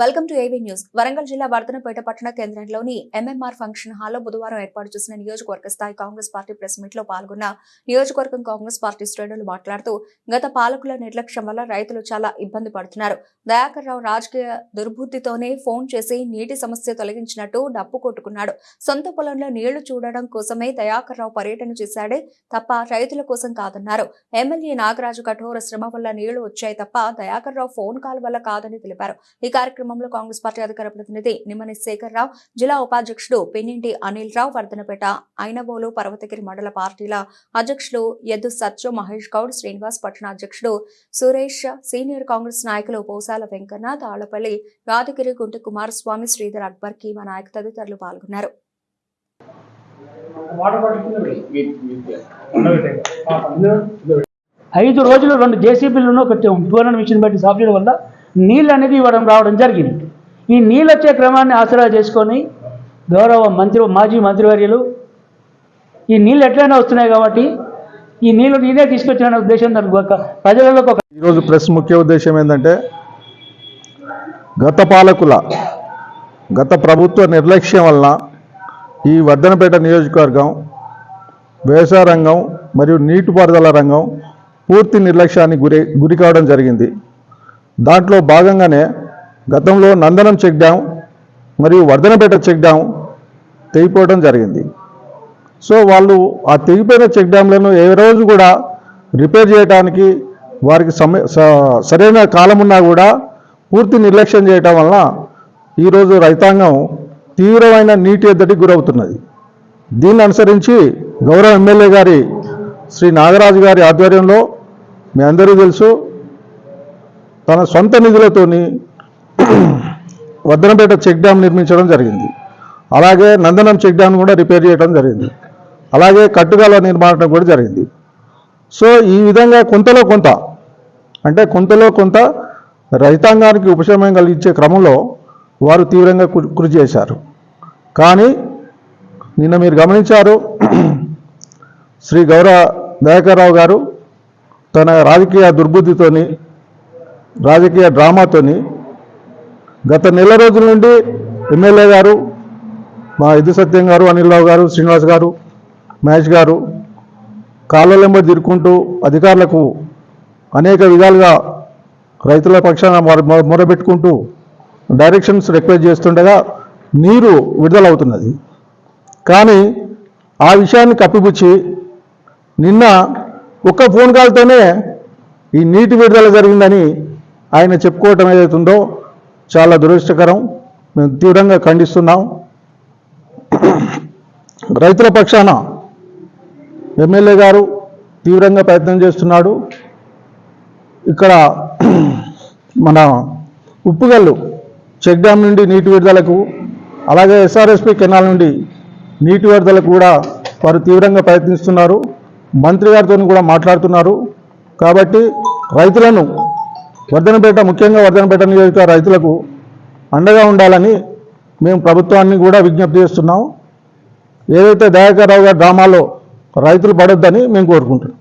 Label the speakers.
Speaker 1: Welcome to AV news. Warangal జిల్లా వర్ధనపేట పట్టణ కేంద్రంలోని ఎంఎంఆర్ ఫంక్షన్ హాల్లో బుధవారం ఏర్పాటు చేసిన నియోజకవర్గ స్థాయి కాంగ్రెస్ పార్టీ ప్రెస్ మీట్లో పాల్గొన్న నియోజకవర్గం కాంగ్రెస్ పార్టీ శ్రేణులు మాట్లాడుతూ గత పాలకుల నిర్లక్ష్యం వల్ల రైతులు చాలా ఇబ్బంది పడుతున్నారు. దయాకర్ రావు రాజకీయ దుర్బుద్ధితోనే ఫోన్ చేసి నీటి సమస్య తొలగించినట్టు డప్పు కొట్టుకున్నాడు. సొంత పొలంలో నీళ్ళు చూడడం కోసమే దయాకర్ రావు పర్యటన చేశాడే తప్ప రైతుల కోసం కాదన్నారు. ఎమ్మెల్యే నాగరాజు కఠోర శ్రమ వల్ల నీళ్ళు వచ్చాయి తప్ప దయాకర్ రావు ఫోన్ కాల్ వల్ల కాదని తెలిపారు. ఈ కార్యక్రమం కార్యక్రమంలో కాంగ్రెస్ పార్టీ అధికార ప్రతినిధి నిమ్మని శేఖర్రావు జిల్లా ఉపాధ్యక్షుడు పెన్నింటి అనిల్ రావు వర్ధనపేట ఐనబోలు పర్వతగిరి మండల పార్టీల అధ్యక్షులు యద్దు సత్య మహేష్ గౌడ్ శ్రీనివాస్ పట్టణ అధ్యక్షుడు సురేష్ సీనియర్ కాంగ్రెస్ నాయకులు పోసాల వెంకన్న తాళ్ళపల్లి యాదగిరి గుంట కుమారస్వామి శ్రీధర్ అక్బర్ కీమా నాయక్ తదితరులు పాల్గొన్నారు.
Speaker 2: ఐదు రోజులు రెండు జేసీబీలను ఒక టూ హండ్రెడ్ మిషన్ బట్టి సాఫ్ట్వేర్ వల్ల నీళ్ళు అనేది ఇవ్వడం రావడం జరిగింది. ఈ నీళ్ళు వచ్చే క్రమాన్ని ఆసరా చేసుకొని గౌరవ మంత్రి మాజీ మంత్రివర్యులు ఈ నీళ్ళు ఎట్లయినా వస్తున్నాయి కాబట్టి ఈ నీళ్ళు నేనే తీసుకొచ్చిన ఉద్దేశం దాని ఒక ప్రజలలో ఒక
Speaker 3: ఈరోజు ప్రెస్ ముఖ్య ఉద్దేశం ఏంటంటే గత పాలకుల గత ప్రభుత్వ నిర్లక్ష్యం వలన ఈ వర్ధనపేట నియోజకవర్గం వ్యవసాయ రంగం మరియు నీటిపారుదల రంగం పూర్తి నిర్లక్ష్యానికి గురి గురి కావడం జరిగింది. దాంట్లో భాగంగానే గతంలో నందనం చెక్ డ్యామ్ మరియు వర్ధనపేట చెక్ డ్యామ్ తెగిపోవడం జరిగింది. సో వాళ్ళు ఆ తెగిపోయిన చెక్ డ్యామ్లను ఏ రోజు కూడా రిపేర్ చేయడానికి వారికి సమయ స- సరైన కాలం ఉన్నా కూడా పూర్తి నిర్లక్ష్యం చేయటం వలన ఈరోజు రైతాంగం తీవ్రమైన నీటి ఎద్దడికి గురవుతున్నది. దీన్ని అనుసరించి గౌరవ ఎమ్మెల్యే గారి శ్రీ నాగరాజు గారి ఆధ్వర్యంలో మీ అందరూ తెలుసు తన సొంత నిధులతోని వద్దనపేట చెక్ డ్యామ్ నిర్మించడం జరిగింది. అలాగే నందనం చెక్ డ్యామ్ కూడా రిపేర్ చేయడం జరిగింది. అలాగే కట్టుగాల నిర్మాణం కూడా జరిగింది. సో ఈ విధంగా కొంతలో కొంత అంటే కొంతలో కొంత రైతాంగానికి ఉపశమనం కలిగించే క్రమంలో వారు తీవ్రంగా కృ- కృషి చేశారు. కానీ నిన్న మీరు గమనించారు శ్రీ గౌరవ దయాకర్రావు గారు తన రాజకీయ దుర్బుద్ధితోని రాజకీయ డ్రామాతోని గత నెల రోజుల నుండి ఎమ్మెల్యే గారు మా ఇది సత్యం గారు అనిల్ రావు గారు శ్రీనివాస్ గారు మహేష్ గారు కాళ్ళెంబడి తిరుక్కుంటూ అధికారులకు అనేక విధాలుగా రైతుల పక్షాన మొరబెట్టుకుంటూ డైరెక్షన్స్ రిక్వెస్ట్ చేస్తుండగా నీరు విడుదలవుతున్నది. కానీ ఆ విషయాన్ని కప్పిపుచ్చి నిన్న ఒక్క ఫోన్ కాల్తోనే ఈ నీటి విడుదల జరిగిందని ఆయన చెప్పుకోవటం ఏదైతుందో చాలా దురదృష్టకరం. మేము తీవ్రంగా ఖండిస్తున్నాం. రైతుల పక్షాన ఎమ్మెల్యే గారు తీవ్రంగా ప్రయత్నం చేస్తున్నాడు. ఇక్కడ మన ఉప్పుగల్లు చెక్ డ్యామ్ నుండి నీటి విడుదలకు అలాగే ఎస్ఆర్ఎస్పి కెనాల్ నుండి నీటి విడుదలకు కూడా వారు తీవ్రంగా ప్రయత్నిస్తున్నారు. మంత్రి గారితో కూడా మాట్లాడుతున్నారు. కాబట్టి రైతులను వర్ధనపేట ముఖ్యంగా వర్ధనపేట నియోజక రైతులకు అండగా ఉండాలని మేము ప్రభుత్వాన్ని కూడా విజ్ఞప్తి చేస్తున్నాం. ఏదైతే దయాకర్రావు గారి డ్రామాలో రైతులు పడొద్దని మేము కోరుకుంటున్నాం.